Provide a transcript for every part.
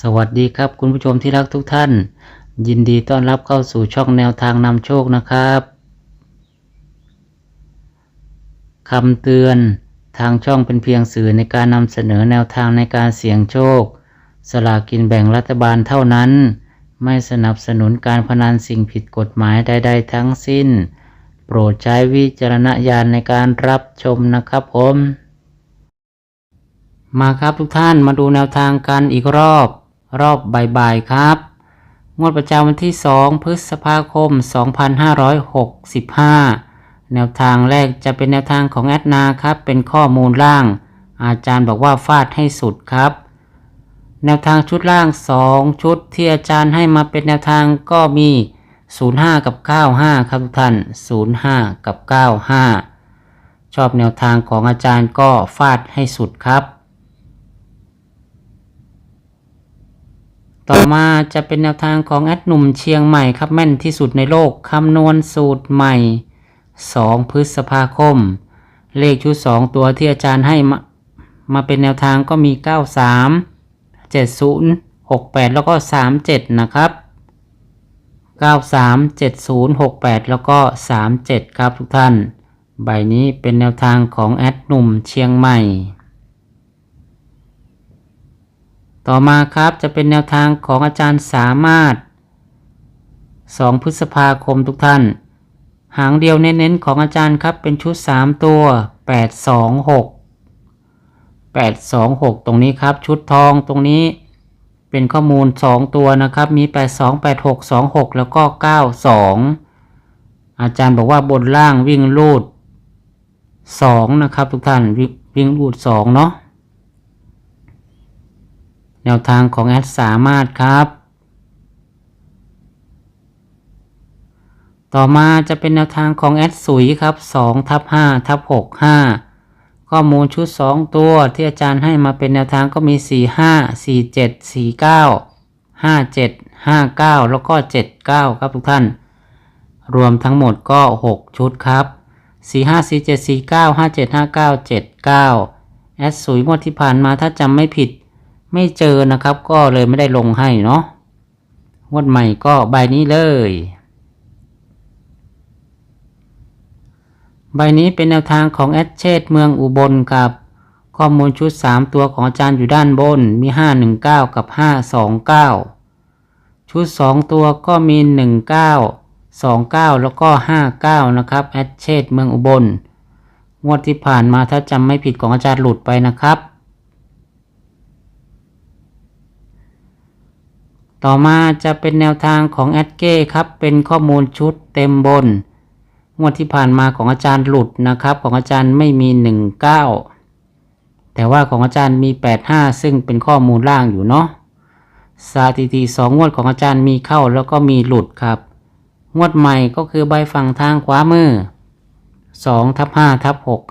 สวัสดีครับคุณผู้ชมที่รักทุกท่าน ยินดีต้อนรับเข้าสู่ช่องแนวทางนำโชคนะครับคำเตือนทางช่องเป็นเพียงสื่อในการนำเสนอแนวทางในการเสี่ยงโชค สลากกินแบ่งรัฐบาลเท่านั้น ไม่สนับสนุนการพนันสิ่งผิดกฎหมายใด ๆ ทั้งสิ้น โปรดใช้วิจารณญาณในการรับชมนะครับผมมาครับทุกท่านมาดูแนวทางกันอีกรอบ รอบบ่ายๆครับ งวดประจำวันที่ 2 พฤษภาคม 2565 แนวทางแรกจะเป็นแนวทางของแอดนาครับ เป็นข้อมูลล่าง อาจารย์บอกว่าฟาดให้สุดครับ แนวทางชุดล่าง 2 ชุดที่อาจารย์ให้มาเป็นแนวทางก็มี 05 กับ 95 ครับทุกท่าน 05 กับ 95 ชอบแนวทางของอาจารย์ก็ฟาดให้สุดครับ ต่อมาจะเป็นแนวทางของแอดหนุ่มเชียงใหม่ครับแม่นที่สุดในโลกคำนวณสูตรใหม่ 2 พฤษภาคม เลขชุด 2 ตัวที่อาจารย์ให้มามาเป็นแนวทางก็มี 93 70 68 แล้วก็ 37 นะครับ 93 70 68 แล้วก็ 37 ครับทุกท่าน ใบนี้เป็นแนวทางของแอดหนุ่มเชียงใหม่ ต่อมาครับจะเป็นแนวทางของอาจารย์สามารถ 2 พฤษภาคมทุกท่าน หางเดียวเน้นๆของอาจารย์ครับเป็นชุด 3 ตัว 826 826 ตรงนี้ครับชุดทองตรงนี้เป็นข้อมูล 2 ตัวนะครับ มี 82 86 26 แล้วก็ 92 อาจารย์บอกว่าบนล่างวิ่งลูด 2 นะครับทุกท่านวิ่งลูด 2 เนาะ แนวทางของแอดสามารถครับ ต่อมาจะเป็นแนวทางของแอดสุยครับ2ทับ5ทับ6 5 ข้อมูลชุด 2 ตัวที่อาจารย์ให้มาเป็นแนวทางก็มี 4 5 4 7 4 9 5 7 5 9 แล้วก็ 79 ครับทุกท่าน รวมทั้งหมดก็ 6 ชุดครับ4 5 4 7 4 9 5 7 5 9 7 9แอดสุยงวดที่ผ่านมาถ้าจำไม่ผิด ไม่เจอนะครับ ก็เลยไม่ได้ลงให้เนาะงวดใหม่ก็ใบนี้เลย ใบนี้เป็นแนวทางของแอดเชษเมืองอุบลกับข้อมูลชุด 3 ตัวของอาจารย์อยู่ด้านบนมี 519 กับ 529 ชุด 2 ตัวก็มี 19 29 แล้วก็ 59 นะครับแอดเชษเมืองอุบล งวดที่ผ่านมาถ้าจำไม่ผิดของอาจารย์หลุดไปนะครับ ต่อมาจะเป็นแนวทางของแอดเก้ครับ เป็นข้อมูลชุดเต็มบน งวดที่ผ่านมาของอาจารย์หลุดนะครับ ของอาจารย์ไม่มี 19 แต่ว่าของอาจารย์มี 85 ซึ่งเป็นข้อมูลล่างอยู่เนาะสถิติ2งวดของอาจารย์มีเข้าแล้วก็มีหลุดครับ งวดใหม่ก็คือใบฝั่งทางขวามือ2ทับ5ทับ6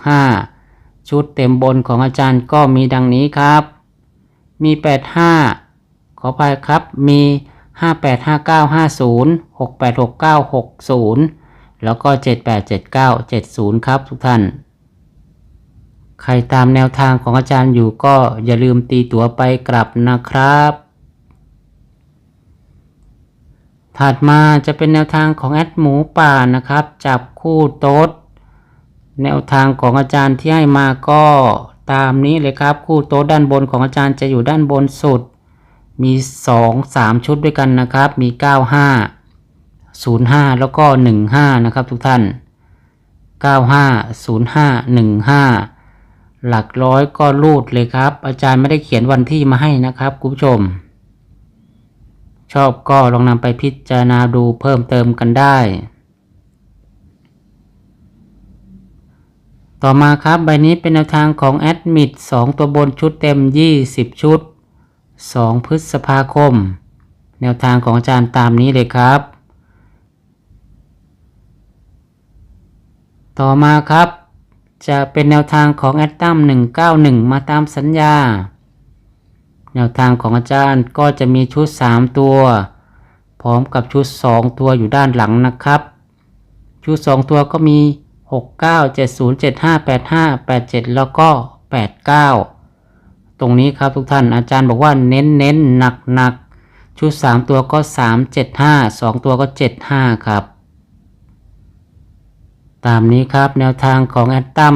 5 ชุดเต็มบนของอาจารย์ก็มีดังนี้ครับ มี 85 ขอไปครับมี 585950 686960 แล้วก็ 787970 ครับทุกท่าน ใครตามแนวทางของอาจารย์อยู่ก็อย่าลืมตีตั๋วไปกลับนะครับ ถัดมาจะเป็นแนวทางของแอดหมูป่านะครับ จับคู่โต๊ดแนวทางของอาจารย์ที่ให้มาก็ตามนี้เลยครับ คู่โต๊ดด้านบนของอาจารย์จะอยู่ด้านบนสุด มี 2 3 ชุดด้วยกันนะครับ มี 95 05 แล้วก็ 15 นะครับทุกท่าน 95 05 15 หลักร้อยก็รูดเลยครับ อาจารย์ไม่ได้เขียนวันที่มาให้นะครับคุณผู้ชม ชอบก็ลองนำไปพิจารณาดูเพิ่มเติมกันได้ ต่อมาครับใบนี้เป็นแนวทางของแอดมิด2ตัวบนชุดเต็ม 20 ชุด 2 พฤษภาคม แนวทางของอาจารย์ตามนี้เลยครับ ต่อมาครับ จะเป็นแนวทางของแอดตัม191 มาตามสัญญา แนวทางของอาจารย์ก็จะมีชุด 3 ตัว พร้อมกับชุด 2 ตัวอยู่ด้านหลังนะครับ ชุด 2 ตัวก็มี 69 70 75 85 87 แล้วก็ 89 ตรงนี้ครับทุกท่านอาจารย์บอกว่าเน้นเน้นหนักหนักชุด 3 ตัวก็ 3 7 5 2 ตัวก็ 7 5 ครับ ตามนี้ครับแนวทางของแอดตัม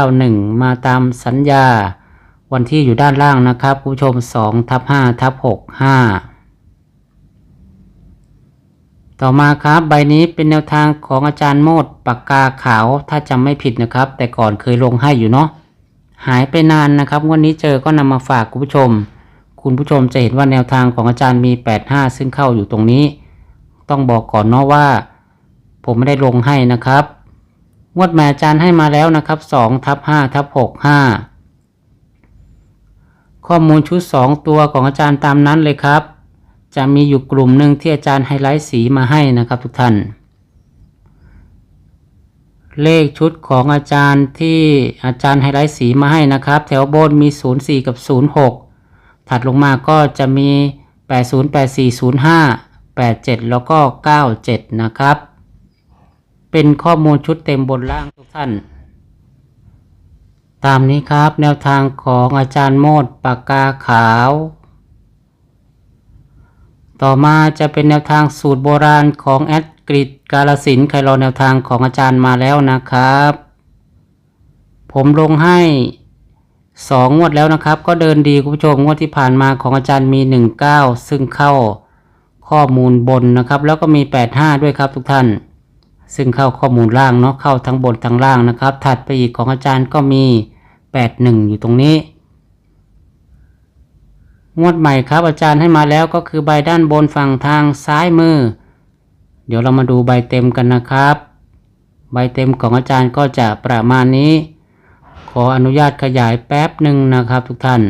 191 มาตามสัญญา วันที่อยู่ด้านล่างนะครับผู้ชม2ทับ5ทับ6 5 ต่อมาครับใบนี้เป็นแนวทางของอาจารย์โมดปากกาขาวถ้าจำไม่ผิดนะครับ แต่ก่อนเคยลงให้อยู่เนาะ หายไปนานนะครับวันนี้เจอก็นำมาฝากคุณผู้ชม คุณผู้ชมจะเห็นว่าแนวทางของอาจารย์มี 85 ซึ่งเข้าอยู่ตรงนี้ ต้องบอกก่อนเนาะว่า ผมไม่ได้ลงให้นะครับงวดแม่อาจารย์ให้มาแล้วนะครับ2ทับ5ทับ6 5 ข้อมูลชุด 2 ตัวของอาจารย์ตามนั้นเลยครับ จะมีอยู่กลุ่มหนึ่งที่อาจารย์ไฮไลท์สีมาให้นะครับทุกท่าน เลขชุดของอาจารย์ที่อาจารย์ไฮไลท์สีมาให้นะครับ แถวบนมี 04 กับ 06 ถัดลงมาก็จะมี 80 84 05 87 แล้วก็ 97 นะครับ เป็นข้อมูลชุดเต็มบนล่างทุกท่าน ตามนี้ครับแนวทางของอาจารย์โมดปากกาขาว ต่อมาจะเป็นแนวทางสูตรโบราณของแอดกริด กาลสินใครรอแนวทางของอาจารย์มาแล้วนะครับ ผมลงให้สองงวดแล้วนะครับ ก็เดินดีคุณผู้ชมงวดที่ผ่านมาของอาจารย์มี 19 ซึ่งเข้าข้อมูลบนนะครับ แล้วก็มี 85 ด้วยครับทุกท่าน ซึ่งเข้าข้อมูลล่างเนาะเข้าทั้งบนทั้งล่างนะครับ ถัดไปอีกของอาจารย์ก็มี 81 อยู่ตรงนี้ งวดใหม่ครับอาจารย์ให้มาแล้วก็คือใบด้านบนฝั่งทางซ้ายมือ เดี๋ยวเรามาดูใบเต็มกันนะครับ ใบเต็มของอาจารย์ก็จะประมาณนี้ ขออนุญาตขยายแป๊บหนึ่งนะครับทุกท่าน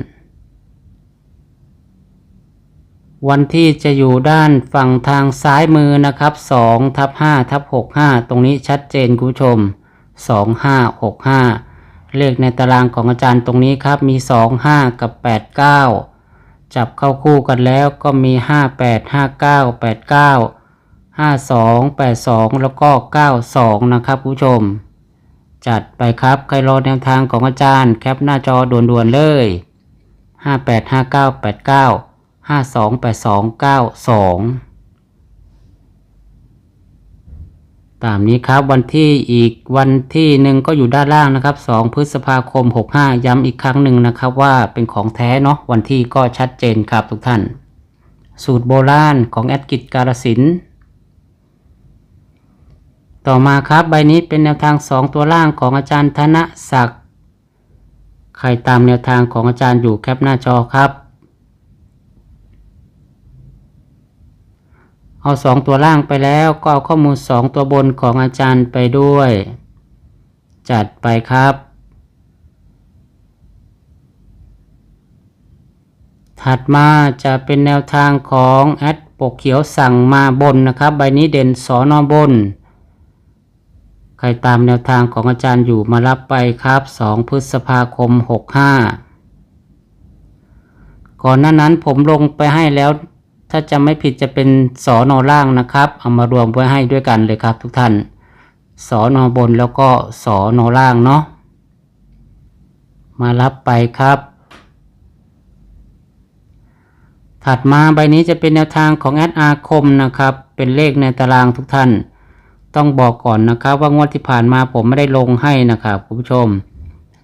วันที่จะอยู่ด้านฝั่งทางซ้ายมือนะครับ2ทับ5ทับ65 ตรงนี้ชัดเจนคุณผู้ชม 2565 เลขในตารางของอาจารย์ตรงนี้ครับมี 25 กับ 89 จับเข้าคู่กันแล้วก็มี 58 59 89 52 82 แล้วก็ 92 นะครับผู้ชม จัดไปครับใครรอแนวทางของอาจารย์ แคปหน้าจอด่วนๆเลย 58 59 89 52 82 92 ตามนี้ครับวันที่อีกวันที่หนึ่งก็อยู่ด้านล่างนะครับ 2 พฤษภาคม 65 ย้ำอีกครั้งหนึ่งนะครับว่าเป็นของแท้เนาะวันที่ก็ชัดเจนครับทุกท่าน สูตรโบราณของแอดกิจการสิน ต่อมาครับใบนี้เป็นแนวทาง 2 ตัวล่างของอาจารย์ธนศักดิ์ใครตามแนวทางของอาจารย์อยู่แคปหน้าจอครับ เอาสองตัวล่างไปแล้วก็เอาข้อมูลสองตัวบนของอาจารย์ไปด้วย จัดไปครับ ถัดมาจะเป็นแนวทางของแอดปกเขียวสั่งมาบนนะครับ ใบนี้เด่นสอนอบน รตามแนวทางของอาจารย์อยู่มารับไปครับ 2 พฤษภาคม 65 ก่อนหน้านั้นผมลงไปให้แล้ว ถ้าจำไม่ผิดจะเป็นสอนอล่างนะครับ เอามารวมไว้ให้ด้วยกันเลยครับทุกท่าน สอนอบนแล้วก็สอนอล่างเนาะ มารับไปครับ ถัดมาใบนี้จะเป็นแนวทางของแอดอาคมนะครับ เป็นเลขในตารางทุกท่าน ต้องบอกก่อนนะครับว่างวดที่ผ่านมาผมไม่ได้ลงให้นะครับคุณผู้ชม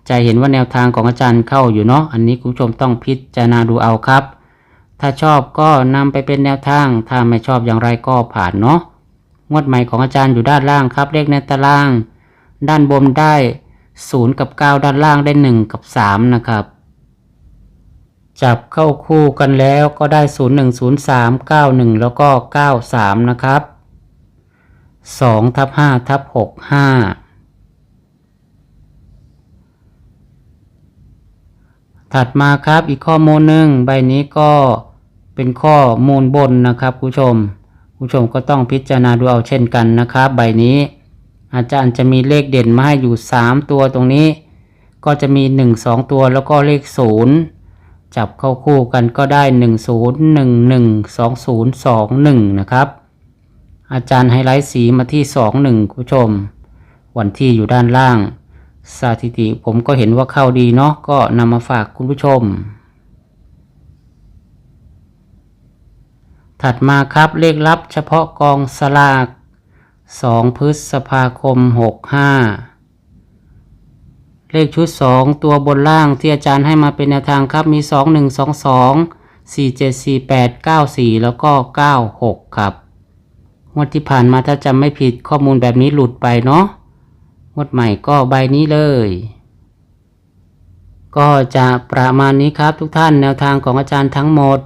จะเห็นว่าแนวทางของอาจารย์เข้าอยู่เนาะอันนี้คุณผู้ชมต้องพิจารณาดูเอาครับ ถ้าชอบก็นำไปเป็นแนวทาง ถ้าไม่ชอบอย่างไรก็ผ่านเนาะงวดใหม่ของอาจารย์อยู่ด้านล่างครับ เลขในตาราง ด้านบนได้ 0 กับ 9 ด้านล่างได้ 1 กับ 3 นะครับ จับเข้าคู่กันแล้วก็ได้ 0 1 0 3 9 1 แล้วก็ 93 นะครับ 2ทับ5ทับ6 5ถัดมาครับอีกข้อมูลหนึ่งใบนี้ก็เป็นข้อมูลบนนะครับผู้ชม ผู้ชมก็ต้องพิจารณาดูเอาเช่นกันนะครับ ใบนี้ อาจารย์จะมีเลขเด่นมาให้อยู่ 3 ตัวตรงนี้ ก็จะมี 1 2 ตัวแล้วก็เลข 0 จับเข้าคู่กันก็ได้ 1 0 1 1 2 0 2 1 นะครับ อาจารย์ไฮไลท์สีมาที่สองหนึ่งคุณผู้ชม วันที่อยู่ด้านล่าง สถิติผมก็เห็นว่าเข้าดีเนาะก็นำมาฝากคุณผู้ชม ถัดมาครับเลขลับเฉพาะกองสลาก 2 พฤษภาคม 65เลขชุด 2 ตัวบนล่างที่อาจารย์ให้มาเป็นแนวทางครับมี 2 1 2 2 4 7 4 8 9 4 แล้วก็ 96 ครับ งวดที่ผ่านมาถ้าจำไม่ผิดข้อมูลแบบนี้หลุดไปเนาะงวดใหม่ก็ใบนี้เลย ก็จะประมาณนี้ครับทุกท่านแนวทางของอาจารย์ทั้งหมด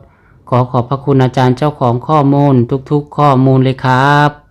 ขอขอบพระคุณอาจารย์เจ้าของข้อมูลทุกๆ ข้อมูลเลยครับ